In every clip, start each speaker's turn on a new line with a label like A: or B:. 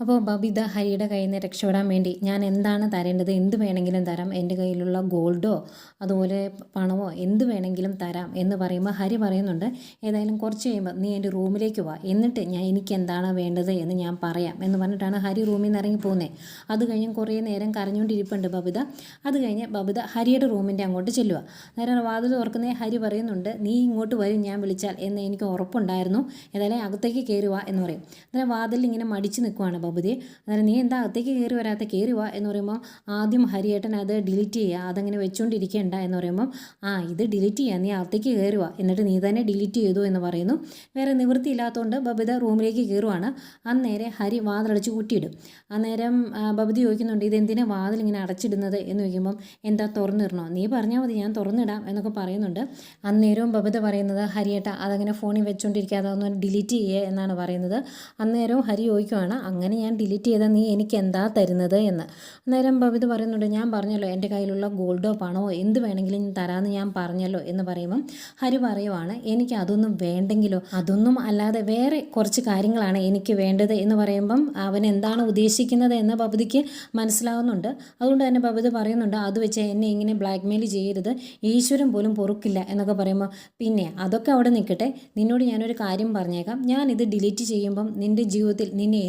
A: അപ്പോൾ ബബിത ഹരിയുടെ കയ്യിൽ നിന്ന് രക്ഷപ്പെടാൻ വേണ്ടി ഞാൻ എന്താണ് തരേണ്ടത്? എന്ത് വേണമെങ്കിലും തരാം? എന്റെ കയ്യിലുള്ള ഗോൾഡോ അതുപോലെ പണമോ എന്ത് വേണമെങ്കിലും തരാം എന്ന് പറയുമ്പോൾ ഹരി പറയുന്നുണ്ട് ഏതായാലും കുറച്ച് കഴിയുമ്പോൾ നീ എന്റെ റൂമിലേക്ക് വാ. എന്നിട്ട് ഞാൻ എനിക്ക് എന്താണ് വേണ്ടത് എന്ന് ഞാൻ പറയാം എന്ന് പറഞ്ഞിട്ടാണ് ഹരി റൂമിൽ നിന്ന് ഇറങ്ങി പോകുന്നത് അത് കഴിഞ്ഞ് കുറേ നേരം കരഞ്ഞുകൊണ്ടിരിപ്പുണ്ട് ബബിത അത് കഴിഞ്ഞ് ബബിത ഹരിയുടെ റൂമിന്റെ അങ്ങോട്ട് ചെല്ലുക. നേരെ വാതിൽ തുറക്കുന്നേ ഹരി പറയുന്നുണ്ട് നീ ഇങ്ങോട്ട് വരും ഞാൻ വിളിച്ചാൽ എന്ന് എനിക്ക് ഉറപ്പുണ്ടായിരുന്നു. ഏതായാലും അകത്തേക്ക് കയറുക എന്ന് പറയും. അന്നേരം വാതിൽ ഇങ്ങനെ മടിച്ച് നിൽക്കുവാണ് ബബുദി അന്നേരം നീ എന്താ അകത്തേക്ക് കയറി വരാത്ത? കയറി വാ എന്ന് പറയുമ്പോൾ ആദ്യം ഹരിയേട്ടൻ അത് ഡിലീറ്റ് ചെയ്യുക അതങ്ങനെ വെച്ചുകൊണ്ടിരിക്കേണ്ട എന്ന് പറയുമ്പോൾ ആ ഇത് ഡിലീറ്റ് ചെയ്യുക നീ അകത്തേക്ക് കയറി വാ. എന്നിട്ട് നീ തന്നെ ഡിലീറ്റ് ചെയ്തു എന്ന് പറയുന്നു. വേറെ നിവൃത്തിയില്ലാത്തതുകൊണ്ട് ബബിത റൂമിലേക്ക് കയറുവാണ്. അന്നേരെ ഹരി വാതിലടച്ച് കൂട്ടിയിടും അന്നേരം ബബിത ചോദിക്കുന്നുണ്ട് ഇതെന്തിനാ വാതിൽ ഇങ്ങനെ അടച്ചിടുന്നത്? എന്ന് ചോദിക്കുമ്പം എന്താ തുറന്നിടണോ? നീ പറഞ്ഞാൽ മതി ഞാൻ തുറന്നിടാം എന്നൊക്കെ പറയുന്നുണ്ട്. അന്നേരവും ബബിത പറയുന്നത് ഹരിയേട്ട അതങ്ങനെ ഫോണിൽ വെച്ചുകൊണ്ടിരിക്കാതെ ഒന്ന് ഡിലീറ്റ് ചെയ്യുക എന്നാണ് പറയുന്നത്. അന്നേരവും ഹരി ചോദിക്കുവാണ് അങ്ങനെ ഞാൻ ഡിലീറ്റ് ചെയ്താൽ നീ എനിക്ക് എന്താ തരുന്നത് എന്ന്. അന്നേരം ഭവിത് പറയുന്നുണ്ട് ഞാൻ പറഞ്ഞല്ലോ എന്റെ കയ്യിലുള്ള ഗോൾഡോ പണമോ എന്ത് വേണമെങ്കിലും തരാമെന്ന് ഞാൻ പറഞ്ഞല്ലോ എന്ന് പറയുമ്പം ഹരി പറയുവാണ് എനിക്ക് അതൊന്നും വേണ്ടെങ്കിലോ? അതൊന്നും അല്ലാതെ വേറെ കുറച്ച് കാര്യങ്ങളാണ് എനിക്ക് വേണ്ടത് എന്ന് പറയുമ്പം അവൻ എന്താണ് ഉദ്ദേശിക്കുന്നത് എന്ന് ഭവതിക്ക് മനസ്സിലാവുന്നുണ്ട്. അതുകൊണ്ട് തന്നെ ബബിത പറയുന്നുണ്ട് അത് വെച്ച് എന്നെ ഇങ്ങനെ ബ്ലാക്ക് മെയിൽ ചെയ്യരുത് ഈശ്വരൻ പോലും പൊറുക്കില്ല എന്നൊക്കെ പറയുമ്പോൾ പിന്നെ അതൊക്കെ അവിടെ നിൽക്കട്ടെ നിന്നോട് ഞാനൊരു കാര്യം പറഞ്ഞേക്കാം. ഞാനിത് ഡിലീറ്റ് ചെയ്യുമ്പം നിന്റെ ജീവിതത്തിൽ നിന്നെ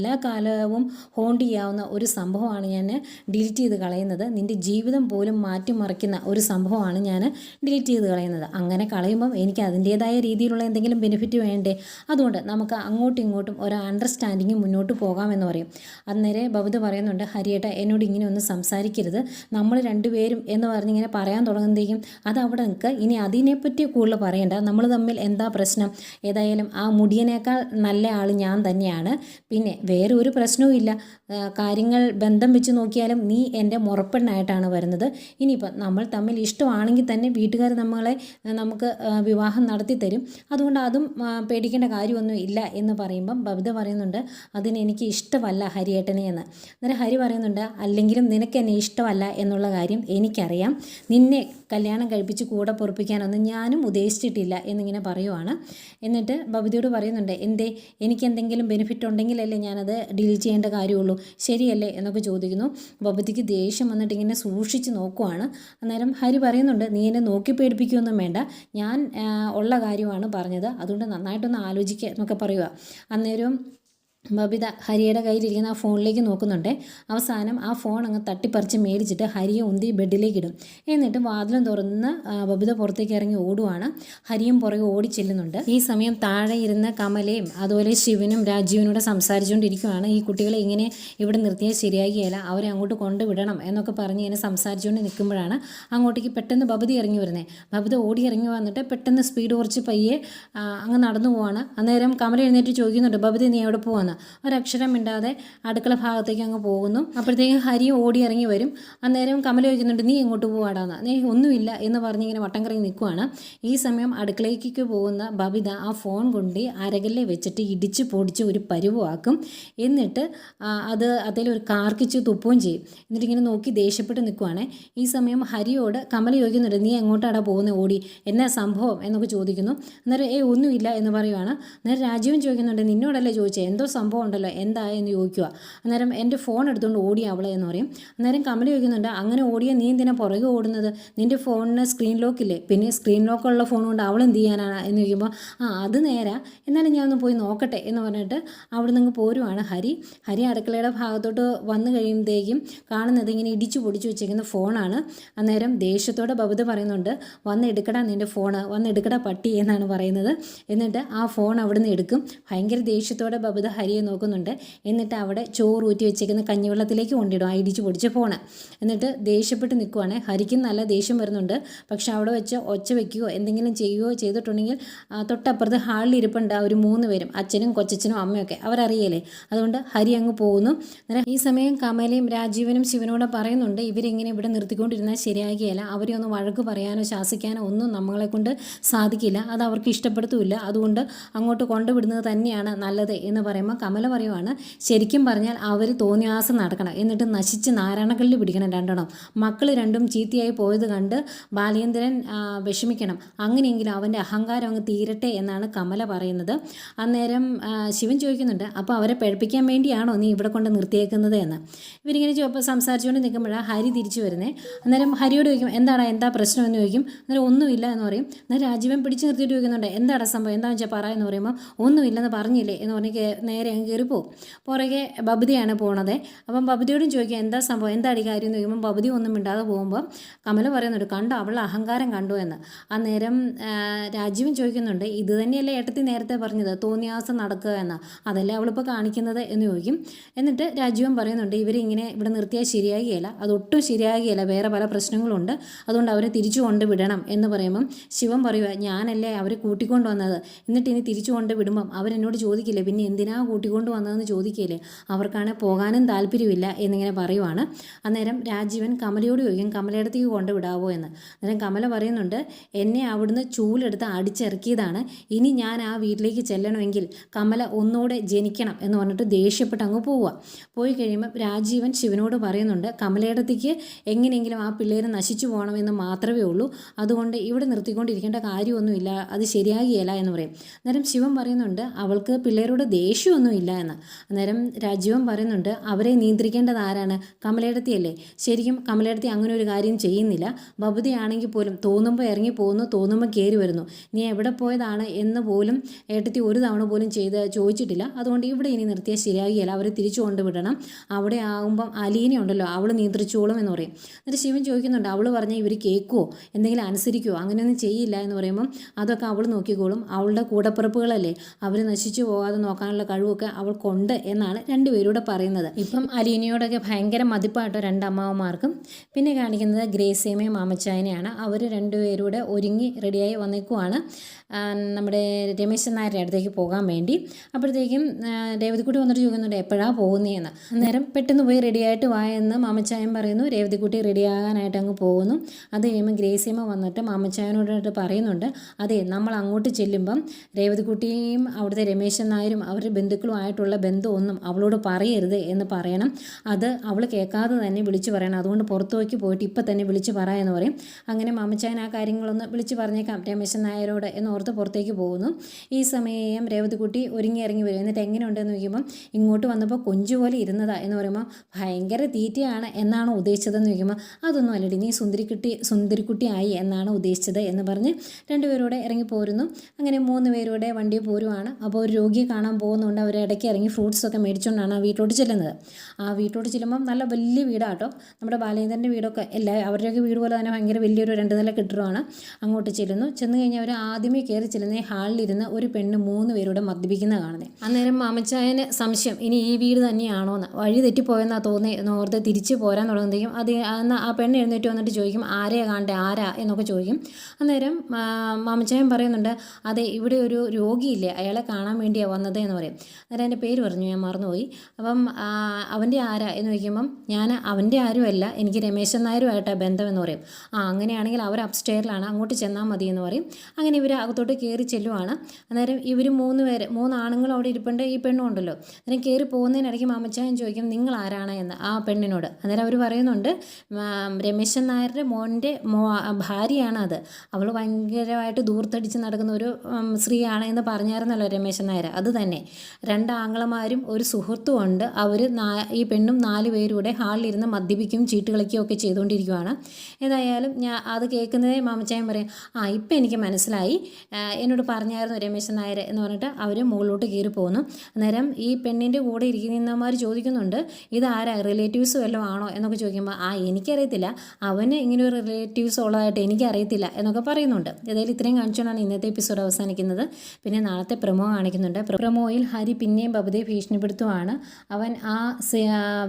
A: എല്ലാ കാലവും ഹോണ്ട് ചെയ്യാവുന്ന ഒരു സംഭവമാണ് ഞാൻ ഡിലീറ്റ് ചെയ്ത് കളയുന്നത്. നിന്റെ ജീവിതം പോലും മാറ്റിമറിക്കുന്ന ഒരു സംഭവമാണ് ഞാൻ ഡിലീറ്റ് ചെയ്ത് കളയുന്നത്. അങ്ങനെ കളയുമ്പം എനിക്ക് അതിന്റേതായ രീതിയിലുള്ള എന്തെങ്കിലും ബെനിഫിറ്റ് വേണ്ടേ? അതുകൊണ്ട് നമുക്ക് അങ്ങോട്ടും ഇങ്ങോട്ടും ഒരു അണ്ടർസ്റ്റാൻഡിങ് മുന്നോട്ട് പോകാമെന്ന് പറയും. അന്നേരെ ബബുദ് പറയുന്നുണ്ട് ഹരിയേട്ട എന്നോട് ഇങ്ങനെ ഒന്നും സംസാരിക്കരുത്. നമ്മൾ രണ്ടുപേരും എന്ന് പറഞ്ഞിങ്ങനെ പറയാൻ തുടങ്ങുന്നതേക്കും അത് അവിടെ നിൽക്കുക ഇനി അതിനെപ്പറ്റി കൂടുതൽ പറയേണ്ട. നമ്മൾ തമ്മിൽ എന്താ പ്രശ്നം? ഏതായാലും ആ മുടിയനേക്കാൾ നല്ല ആൾ ഞാൻ തന്നെയാണ്. പിന്നെ വേറെ ഒരു പ്രശ്നവും ഇല്ല. കാര്യങ്ങൾ ബന്ധം വെച്ച് നോക്കിയാലും നീ എന്റെ മുറപ്പെണ്ണായിട്ടാണ് വരുന്നത്. ഇനിയിപ്പം നമ്മൾ തമ്മിൽ ഇഷ്ടമാണെങ്കിൽ തന്നെ വീട്ടുകാർ നമ്മളെ നമുക്ക് വിവാഹം നടത്തി തരും. അതുകൊണ്ട് അതും പേടിക്കേണ്ട കാര്യമൊന്നും ഇല്ല എന്ന് പറയുമ്പം ബബിത പറയുന്നുണ്ട് അതിന് എനിക്ക് ഇഷ്ടമല്ല ഹരിയേട്ടനെ എന്ന്. അന്നേരം ഹരി പറയുന്നുണ്ട് അല്ലെങ്കിലും നിനക്ക് എന്നെ ഇഷ്ടമല്ല എന്നുള്ള കാര്യം എനിക്കറിയാം. നിന്നെ കല്യാണം കഴിപ്പിച്ച് കൂടെ പൊറപ്പിക്കാനൊന്നും ഞാനും ഉദ്ദേശിച്ചിട്ടില്ല എന്നിങ്ങനെ പറയുവാണ്. എന്നിട്ട് ബബിതയോട് പറയുന്നുണ്ട് എന്തേ എനിക്ക് എന്തെങ്കിലും ബെനിഫിറ്റ് ഉണ്ടെങ്കിലല്ലേ ഞാനത് ഡിലീറ്റ് ചെയ്യേണ്ട കാര്യമുള്ളൂ. ശരിയല്ലേ? എന്നൊക്കെ ചോദിക്കുന്നു. ബബിതയ്ക്ക് ദേഷ്യം വന്നിട്ട് ഇങ്ങനെ സൂക്ഷിച്ച് നോക്കുവാണ്. അന്നേരം ഹരി പറയുന്നുണ്ട് നീ എന്നെ നോക്കി പേടിപ്പിക്കുകയൊന്നും വേണ്ട. ഞാൻ ഉള്ള കാര്യമാണ് പറഞ്ഞത്. അതുകൊണ്ട് നന്നായിട്ടൊന്ന് ആലോചിക്കുക എന്നൊക്കെ പറയുക അന്നേരം ബബിത ഹരിയുടെ കയ്യിലിരിക്കുന്ന ആ ഫോണിലേക്ക് നോക്കുന്നുണ്ട്. അവസാനം ആ ഫോൺ അങ്ങ് തട്ടിപ്പറിച്ച് മേടിച്ചിട്ട് ഹരിയെ ഉന്തി ബെഡിലേക്ക് ഇടും. എന്നിട്ട് വാതിലും തുറന്ന് ബബിത പുറത്തേക്ക് ഇറങ്ങി ഓടുവാണ്. ഹരിയും പുറകെ ഓടി ചെല്ലുന്നുണ്ട്. ഈ സമയം താഴെ ഇരുന്ന കമലയും അതുപോലെ ശിവനും രാജീവനോട് സംസാരിച്ചുകൊണ്ടിരിക്കുവാണ്. ഈ കുട്ടികളെ ഇങ്ങനെ ഇവിടെ നിർത്തിയാൽ ശരിയാകിയല്ല അവരെ അങ്ങോട്ട് കൊണ്ടുവിടണം എന്നൊക്കെ പറഞ്ഞ് ഇങ്ങനെ സംസാരിച്ചുകൊണ്ട് നിൽക്കുമ്പോഴാണ് അങ്ങോട്ടേക്ക് പെട്ടെന്ന് ബബിത ഇറങ്ങി വരുന്നത് ബബിത ഓടി ഇറങ്ങി വന്നിട്ട് പെട്ടെന്ന് സ്പീഡ് കുറച്ച് പയ്യെ അങ്ങ് നടന്നു പോവാണ്. അന്നേരം കമല എഴുന്നേറ്റ് ചോദിക്കുന്നുണ്ട് ബബിത നീ എവിടെ പോവാന്ന്? ഒരക്ഷരം മിണ്ടാതെ അടുക്കള ഭാഗത്തേക്ക് അങ്ങ് പോകുന്നു. അപ്പോഴത്തേക്കും ഹരി ഓടി ഇറങ്ങി വരും. അന്നേരം കമൽ ചോദിക്കുന്നുണ്ട് നീ എങ്ങോട്ട് പോവാടാന്ന് നീ ഒന്നുമില്ല എന്ന് പറഞ്ഞ് ഇങ്ങനെ വട്ടം കറങ്ങി നിൽക്കുവാണ്. ഈ സമയം അടുക്കളയ്ക്ക് പോകുന്ന ബബിത ആ ഫോൺ കൊണ്ട് അരകല്ലെ വെച്ചിട്ട് ഇടിച്ച് പൊടിച്ച് ഒരു പരുവാക്കും എന്നിട്ട് അത് അതിൽ ഒരു കാർക്കിച്ച് തുപ്പുകയും ചെയ്യും. എന്നിട്ട് ഇങ്ങനെ നോക്കി ദേഷ്യപ്പെട്ട് നിൽക്കുവാണ്. ഈ സമയം ഹരിയോട് കമൽ ചോദിക്കുന്നുണ്ട് നീ എങ്ങോട്ടാടാ പോകുന്നത് ഓടി. എന്നാ സംഭവം? എന്നൊക്കെ ചോദിക്കുന്നു. അന്നേരം ഏ ഒന്നുമില്ല എന്ന് പറയുവാണ്. അന്നേരം രാജീവൻ ചോദിക്കുന്നുണ്ട് നിന്നോടല്ലേ ചോദിച്ചത് എന്തോ സംഭവം ഉണ്ടല്ലോ എന്തായെന്ന് ചോദിക്കുക. അന്നേരം എന്റെ ഫോൺ എടുത്തുകൊണ്ട് ഓടി അവളെ എന്ന് പറയും. അന്നേരം കമലി ചോദിക്കുന്നുണ്ട് അങ്ങനെ ഓടിയ നീ എന്തിനാ പുറകെ ഓടുന്നത്? നിന്റെ ഫോണിന് സ്ക്രീൻ ലോക്കില്ലേ പിന്നെ സ്ക്രീൻ ലോക്കുള്ള ഫോൺ കൊണ്ട് അവൾ എന്ത് ചെയ്യാനാണ് എന്ന് ചോദിക്കുമ്പോൾ ആ അത് നേരാ. എന്നാലും ഞാൻ ഒന്ന് പോയി നോക്കട്ടെ. എന്ന് പറഞ്ഞിട്ട് അവിടെ നിന്ന് പോരുവാണ് ഹരി. ഹരി അടുക്കളയുടെ ഭാഗത്തോട്ട് വന്നു കഴിയുമ്പോഴത്തേക്കും കാണുന്നത് ഇങ്ങനെ ഇടിച്ചു പൊടിച്ചു വെച്ചേക്കുന്ന ഫോണാണ് അന്നേരം ദേഷ്യത്തോടെ ബബിത പറയുന്നുണ്ട് വന്ന് എടുക്കടാ നിന്റെ ഫോണ് വന്ന് എടുക്കടാ പട്ടി എന്നാണ് പറയുന്നത്. എന്നിട്ട് ആ ഫോൺ അവിടുന്ന് എടുക്കും. ഭയങ്കര ദേഷ്യത്തോടെ ബബിത ഹരിയെ നോക്കുന്നുണ്ട്. എന്നിട്ട് അവിടെ ചോറ് ഊറ്റി വെച്ചേക്കുന്ന കഞ്ഞിവെള്ളത്തിലേക്ക് കൊണ്ടിടും. ആ പൊടിച്ച് പോണ. എന്നിട്ട് ദേഷ്യപ്പെട്ട് നിൽക്കുവാണ് ഹരിക്കും നല്ല ദേഷ്യം വരുന്നുണ്ട്. പക്ഷെ അവിടെ വെച്ച് ഒച്ച വെക്കുകയോ എന്തെങ്കിലും ചെയ്യുകയോ ചെയ്തിട്ടുണ്ടെങ്കിൽ തൊട്ടപ്പുറത്ത് ഹാളിൽ ഇരിപ്പുണ്ട് ഒരു മൂന്ന് പേരും അച്ഛനും കൊച്ചച്ഛനും അമ്മയൊക്കെ. അവരറിയല്ലേ? അതുകൊണ്ട് ഹരി അങ്ങ് പോകുന്നു. ഈ സമയം കമലയും രാജീവനും ശിവനോട് പറയുന്നുണ്ട് ഇവരിങ്ങനെ ഇവിടെ നിർത്തിക്കൊണ്ടിരുന്നാൽ ശരിയാകിയല്ല അവരെ ഒന്ന് വഴക്ക് പറയാനോ ശാസിക്കാനോ ഒന്നും നമ്മളെ കൊണ്ട് സാധിക്കില്ല. അത് അവർക്ക് ഇഷ്ടപ്പെടുത്തുമില്ല. അതുകൊണ്ട് അങ്ങോട്ട് കൊണ്ടുവിടുന്നത് തന്നെയാണ് നല്ലത് എന്ന് പറയുമ്പോൾ കമല പറയുവാണ് ശരിക്കും പറഞ്ഞാൽ അവർ തോന്നിയാസം നടക്കണം. എന്നിട്ട് നശിച്ച് നാരായണക്കല്ലിൽ പിടിക്കണം രണ്ടെണ്ണം. മക്കൾ രണ്ടും ചീത്തയായി പോയത് കണ്ട് ബാലേന്ദ്രൻ വിഷമിക്കണം. അങ്ങനെയെങ്കിലും അവന്റെ അഹങ്കാരം അങ്ങ് തീരട്ടെ എന്നാണ് കമല പറയുന്നത്. അന്നേരം ശിവൻ ചോദിക്കുന്നുണ്ട് അപ്പോൾ അവരെ പഴപ്പിക്കാൻ വേണ്ടിയാണോ നീ ഇവിടെ കൊണ്ട് നിർത്തിയേക്കുന്നത് എന്ന്? ഇവരിങ്ങനെ ചോദിപ്പോൾ സംസാരിച്ചുകൊണ്ട് നിൽക്കുമ്പോഴാണ് ഹരി തിരിച്ചു വരുന്നത് അന്നേരം ഹരിയോട് ചോദിക്കും എന്താണ് എന്താ പ്രശ്നം? എന്ന് ചോദിക്കും. അന്നേരം ഒന്നുമില്ല എന്ന് പറയും. അന്നേരം രാജീവൻ പിടിച്ച് നിർത്തിയിട്ട് ചോദിക്കുന്നുണ്ട് എന്താണ് സംഭവം? എന്താണെന്ന് വെച്ചാൽ പറ എന്ന് പറയുമ്പോൾ ഒന്നുമില്ലെന്ന് പറഞ്ഞില്ലേ? എന്ന് പറഞ്ഞ് നേരെ അങ്ങ് കയറി പോകും പുറകെ ബബുദിയാണ് പോണത്. അപ്പം ബബുദിയോടും ചോദിക്കുക എന്താ സംഭവം? എന്താ കാര്യം? എന്ന് ചോദിക്കുമ്പോൾ ബബുദി ഒന്നും മിണ്ടാതെ പോകുമ്പോൾ കമല പറയുന്നുണ്ട് കണ്ടോ അവൾ അഹങ്കാരം കണ്ടു എന്ന്. അന്നേരം രാജീവൻ ചോദിക്കുന്നുണ്ട് ഇത് തന്നെയല്ലേ ഏട്ടത്തി നേരത്തെ പറഞ്ഞത്? തോന്നിയാസം നടക്കുക എന്ന്. അതല്ലേ അവളിപ്പോൾ കാണിക്കുന്നത്? എന്ന് ചോദിക്കും. എന്നിട്ട് രാജീവൻ പറയുന്നുണ്ട് ഇവരിങ്ങനെ ഇവിടെ നിർത്തിയാൽ ശരിയാകുകയില്ല. അതൊട്ടും ശരിയാകുകയില്ല. വേറെ പല പ്രശ്നങ്ങളുണ്ട്. അതുകൊണ്ട് അവരെ തിരിച്ചു കൊണ്ടുവിടണം. എന്ന് പറയുമ്പം ശിവൻ പറയുക ഞാനല്ലേ അവരെ കൂട്ടിക്കൊണ്ടുവന്നത് എന്നിട്ട് ഇനി തിരിച്ചു കൊണ്ടുവിടുമ്പം അവരെന്നോട് ചോദിക്കില്ലേ പിന്നെ എന്തിനാ കൂട്ടിക്കൊണ്ട് വന്നതെന്ന് ചോദിക്കില്ലേ അവർക്കാണ് പോകാനും താല്പര്യമില്ല എന്നിങ്ങനെ പറയുവാണ്. അന്നേരം രാജീവൻ കമലയോട് ചോദിക്കും കമലയിടത്തേക്ക് കൊണ്ടുവിടാവോ എന്ന്? അന്നേരം കമല പറയുന്നുണ്ട് എന്നെ അവിടുന്ന് ചൂലെടുത്ത് അടിച്ചിറക്കിയതാണ്. ഇനി ഞാൻ ആ വീട്ടിലേക്ക് ചെല്ലണമെങ്കിൽ കമല ഒന്നുകൂടെ ജനിക്കണം എന്ന് പറഞ്ഞിട്ട് ദേഷ്യപ്പെട്ട് അങ്ങ് പോവുക പോയി കഴിയുമ്പോൾ രാജീവൻ ശിവനോട് പറയുന്നുണ്ട് കമലയിടത്തേക്ക് എങ്ങനെയെങ്കിലും ആ പിള്ളേരെ നശിച്ചു പോകണമെന്ന് മാത്രമേ ഉള്ളൂ. അതുകൊണ്ട് ഇവിടെ നിർത്തിക്കൊണ്ടിരിക്കേണ്ട കാര്യമൊന്നുമില്ല. അത് ശരിയാകിയല്ല എന്ന് പറയും. അന്നേരം ശിവൻ പറയുന്നുണ്ട് അവൾക്ക് പിള്ളേരോട് ദേഷ്യമൊന്നുമില്ല എന്ന്. അന്നേരം രാജീവൻ പറയുന്നുണ്ട് അവരെ നിയന്ത്രിക്കേണ്ടത് ആരാണ്? കമലയിടത്തിയല്ലേ ശരിക്കും കമലയിടത്തി അങ്ങനെ ഒരു കാര്യം ചെയ്യുന്നില്ല. ബബുദിയാണെങ്കിൽ പോലും തോന്നുമ്പോൾ ഇറങ്ങി പോകുന്നു തോന്നുമ്പോൾ കയറി വരുന്നു. നീ എവിടെ പോയതാണ് എന്ന് പോലും ഏട്ടത്തി ഒരു തവണ പോലും ചെയ്ത് ചോദിച്ചിട്ടില്ല. അതുകൊണ്ട് ഇവിടെ ഇനി നിർത്തിയാൽ ശരിയാകില്ല അവരെ തിരിച്ചു കൊണ്ടുവിടണം. അവിടെ ആകുമ്പം അലീന ഉണ്ടല്ലോ അവൾ നിയന്ത്രിച്ചോളും എന്ന് പറയും. എന്നിട്ട് ശിവൻ ചോദിക്കുന്നുണ്ട് അവൾ പറഞ്ഞാൽ ഇവർ കേൾക്കുമോ എന്തെങ്കിലും അനുസരിക്കുമോ അങ്ങനെയൊന്നും ചെയ്യില്ല എന്ന് പറയുമ്പം അതൊക്കെ അവൾ നോക്കിക്കോളും. അവളുടെ കൂടപ്പിറപ്പുകളല്ലേ? അവർ നശിച്ചു പോകാതെ നോക്കാനുള്ള കഴിവൊക്കെ അവൾക്കുണ്ട് എന്നാണ് രണ്ടുപേരൂടെ പറയുന്നത്. ഇപ്പം അലീനയോടൊക്കെ ഭയങ്കര മതിപ്പായിട്ടോ രണ്ടമ്മാവന്മാർക്കും. പിന്നെ കാണിക്കുന്നത് ഗ്രേസേമയും മാമച്ചായനെയാണ്. അവർ രണ്ടുപേരൂടെ ഒരുങ്ങി റെഡിയായി വന്നേക്കുവാണ്. നമ്മുടെ രമേശൻ നായരുടെ അടുത്തേക്ക് പോകാൻ വേണ്ടി. അപ്പോഴത്തേക്കും രേവതിക്കുട്ടി വന്നിട്ട് ചോദിക്കുന്നുണ്ട് എപ്പോഴാണ് പോകുന്നതെന്ന് അന്നേരം പെട്ടെന്ന് പോയി റെഡിയായിട്ട് വായെന്ന് മാമച്ചായൻ പറയുന്നു. രേവതിക്കുട്ടി റെഡിയാകാനായിട്ട് അങ്ങ് പോകുന്നു. അത് കഴിയുമ്പോൾ ഗ്രേസിയമ്മ വന്നിട്ട് മാമച്ചായനോടായിട്ട് പറയുന്നുണ്ട് അതെ നമ്മൾ അങ്ങോട്ട് ചെല്ലുമ്പം രേവതിക്കുട്ടിയും അവിടുത്തെ രമേശൻ നായരും അവരുടെ ബന്ധുക്കളുമായിട്ടുള്ള ബന്ധമൊന്നും അവളോട് പറയരുത് എന്ന് പറയണം. അത് അവൾ കേൾക്കാതെ തന്നെ വിളിച്ചു പറയണം. അതുകൊണ്ട് പുറത്തേക്ക് പോയിട്ട് ഇപ്പം തന്നെ വിളിച്ചു പറ എന്ന് പറയും. അങ്ങനെ മാമച്ചായൻ ആ കാര്യങ്ങളൊന്ന് വിളിച്ച് പറഞ്ഞേക്കാം രമേശൻ നായരോട് എന്നോർത്ത് പുറത്തേക്ക് പോകുന്നു. ഈ സമയം രേവതിക്കുട്ടി ഒരുങ്ങി ഇറങ്ങി വരും. എന്നിട്ട് എങ്ങനെയുണ്ടെന്ന് ചോദിക്കുമ്പം ഇങ്ങോട്ട് വന്നപ്പോൾ കൊഞ്ചു പോലെ ഇരുന്നതാ എന്ന് പറയുമ്പോൾ ഭയങ്കര തീറ്റയാണ് എന്നാണോ ഉദ്ദേശിച്ചതെന്ന് ചോദിക്കുമ്പോൾ അതൊന്നും അല്ലടി നീ സുന്ദരിക്കുട്ടി സുന്ദരിക്കുട്ടി ആയി എന്നാണ് ഉദ്ദേശിച്ചത് എന്ന് പറഞ്ഞ് രണ്ടുപേരൂടെ ഇറങ്ങി പോരുന്നു. അങ്ങനെ മൂന്ന് പേരൂടെ വണ്ടി പോരുവാണ്. അപ്പോൾ ഒരു രോഗിയെ കാണാൻ പോകുന്നുണ്ട് അവർ ഇടയ്ക്ക് ഇറങ്ങി ഫ്രൂട്ട്സ് ഒക്കെ മേടിച്ചുകൊണ്ടാണ് ആ വീട്ടിലോട്ട് ചെല്ലുന്നത്. ആ വീട്ടിലോട്ട് ചെല്ലുമ്പം നല്ല വലിയ വീടാട്ടോ. നമ്മുടെ ബാലേന്ദ്രന്റെ വീടൊക്കെ എല്ലാ അവരുടെയൊക്കെ വീട് പോലെ തന്നെ ഭയങ്കര വലിയൊരു രണ്ട് നില കെട്ടിടമാണ്. അങ്ങോട്ട് ചെല്ലുന്നു. ചെന്ന് കഴിഞ്ഞാൽ അവർ ആദ്യമേ കയറി ചെല്ലുന്ന ഹാളിലിരുന്ന് ഒരു പെണ്ണ് മൂന്ന് പേരൂടെ മദ്യപിക്കുന്ന കാണുന്നത് അന്നേരം മാമച്ചായന് സംശയം ഇനി ഈ വീട് തന്നെയാണോ? എന്ന്. വഴി തെറ്റിപ്പോയെന്നാ തോന്നി ഓർത്ത് തിരിച്ച് പോരാൻ തുടങ്ങുമ്പോഴത്തേക്കും അത് ആ പെണ്ണ് എഴുന്നേറ്റ് വന്നിട്ട് ചോദിക്കും ആരെയാ കാണണ്ടേ? ആരാ? എന്നൊക്കെ ചോദിക്കും. അന്നേരം മാമച്ചായൻ പറയുന്നുണ്ട് അതെ ഇവിടെ ഒരു രോഗിയില്ലേ? അയാളെ കാണാൻ വേണ്ടിയാണ് വന്നത് എന്ന് പറയും. അന്നേരം എന്റെ പേര് പറഞ്ഞു ഞാൻ മറന്നുപോയി. അപ്പം അവന്റെ ആരാ എന്ന് ചോദിക്കുമ്പം ഞാൻ അവന്റെ ആരുമല്ല എനിക്ക് രമേശൻ നായരുമായിട്ടാണ് ബന്ധമെന്ന് പറയും. ആ അങ്ങനെയാണെങ്കിൽ അവർ അപ്സ്റ്റെയറിലാണ് അങ്ങോട്ട് ചെന്നാൽ മതി എന്ന് പറയും. അങ്ങനെ ഇവർ അകത്തോട്ട് കയറി ചെല്ലുവാണ്. അന്നേരം ഇവർ മൂന്ന് പേര് മൂന്ന് ആണുങ്ങൾ അവിടെ ഇരിപ്പുണ്ട് ഈ പെണ്ണും ഉണ്ടല്ലോ. അന്നേരം കയറി പോകുന്നതിനിടയ്ക്ക് മാമച്ചായൻ ചോദിക്കും നിങ്ങൾ ആരാണ് എന്ന് ആ പെണ്ണിനോട്. അന്നേരം അവർ പറയുന്നുണ്ട് രമേശൻ നായരുടെ മോന്റെ മോ ഭാര്യയാണ് അത്. അവൾ ഭയങ്കരമായിട്ട് ദൂർത്തടിച്ച് നടക്കുന്ന ഒരു സ്ത്രീയാണ് എന്ന് പറഞ്ഞായിരുന്നല്ലോ രമേശൻ നായർ അത് തന്നെ. രണ്ട് ആങ്ങളമാരും ഒരു സുഹൃത്തും ഉണ്ട് അവർ ഈ പെണ്ണും നാല് പേരൂടെ ഹാളിലിരുന്ന് മദ്യപിക്കും ചീട്ട് കളിക്കുകയും ഒക്കെ ചെയ്തുകൊണ്ടിരിക്കുകയാണ്. ഏതായാലും ഞാൻ അത് കേൾക്കുന്നതേ മാമച്ചായൻ പറയും ആ ഇപ്പം എനിക്ക് മനസ്സിലായി. എന്നോട് പറഞ്ഞായിരുന്നു രമേശൻ നായർ എന്ന് പറഞ്ഞിട്ട് അവർ മുകളിലോട്ട് കയറി പോകുന്നു അന്നേരം ഈ പെണ്ണിന്റെ കൂടെ ഇരിക്കുന്നവന്മാർ ചോദിക്കുന്നുണ്ട് ഇതാരാ റിലേറ്റീവ്സ് വല്ലതും ആണോ? എന്നൊക്കെ ചോദിക്കുമ്പോൾ ആ എനിക്കറിയത്തില്ല. അവന് ഇങ്ങനെ ഒരു റിലേറ്റീവ്സ് ഉള്ളതായിട്ട് എനിക്കറിയത്തില്ല എന്നൊക്കെ പറയുന്നുണ്ട്. ഏതായാലും ഇത്രയും കാണിച്ചുകൊണ്ടാണ് ഇന്നത്തെ എപ്പിസോഡ് അവസാനിക്കുന്നത്. പിന്നെ നാളത്തെ പ്രമോ കാണിക്കുന്നുണ്ട്. പ്രമോയിൽ ഹരി പിന്നെയും ബബുദയെ ഭീഷണിപ്പെടുത്തുവാണ്. അവൻ ആ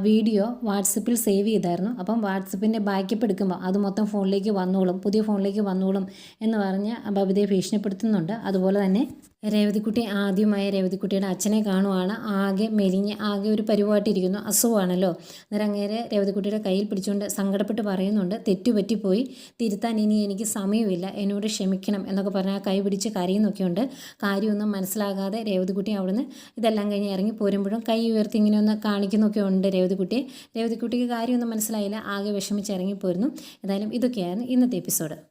A: വീഡിയോ വാട്സപ്പിൽ സേവ് ചെയ്തായിരുന്നു. അപ്പം വാട്സപ്പിന്റെ ബാക്കപ്പ് എടുക്കുമ്പോൾ അത് മൊത്തം ഫോണിലേക്ക് വന്നോളും പുതിയ ഫോണിലേക്ക് വന്നോളും എന്ന് പറഞ്ഞ് ഭീഷണി ഭീഷണിപ്പെടുത്തുന്നുണ്ട്. അതുപോലെ തന്നെ രേവതിക്കുട്ടി ആദ്യമായ രേവതിക്കുട്ടിയുടെ അച്ഛനെ കാണുവാണ്. ആകെ മെലിഞ്ഞ് ആകെ ഒരു പരിവായിട്ടിരിക്കുന്നു അസുഖമാണല്ലോ അന്നേരം അങ്ങേരെ രേവതിക്കുട്ടിയുടെ കയ്യിൽ പിടിച്ചുകൊണ്ട് സങ്കടപ്പെട്ട് പറയുന്നുണ്ട് തെറ്റുപറ്റിപ്പോയി. തിരുത്താൻ ഇനി എനിക്ക് സമയമില്ല. എന്നോട് ക്ഷമിക്കണം എന്നൊക്കെ പറഞ്ഞ് കൈ പിടിച്ച് കരയുന്നൊക്കെയുണ്ട്. കാര്യമൊന്നും മനസ്സിലാകാതെ രേവതിക്കുട്ടി അവിടുന്ന് ഇതെല്ലാം കഴിഞ്ഞ് ഇറങ്ങി പോരുമ്പോഴും കൈ ഉയർത്തി ഇങ്ങനെ ഒന്ന് കാണിക്കുന്നൊക്കെ ഉണ്ട് രേവതിക്കുട്ടിയെ. രേവതിക്കുട്ടിക്ക് കാര്യമൊന്നും മനസ്സിലായില്ല. ആകെ വിഷമിച്ച് ഇറങ്ങിപ്പോയിരുന്നു ഏതായാലും ഇതൊക്കെയായിരുന്നു ഇന്നത്തെ എപ്പിസോഡ്.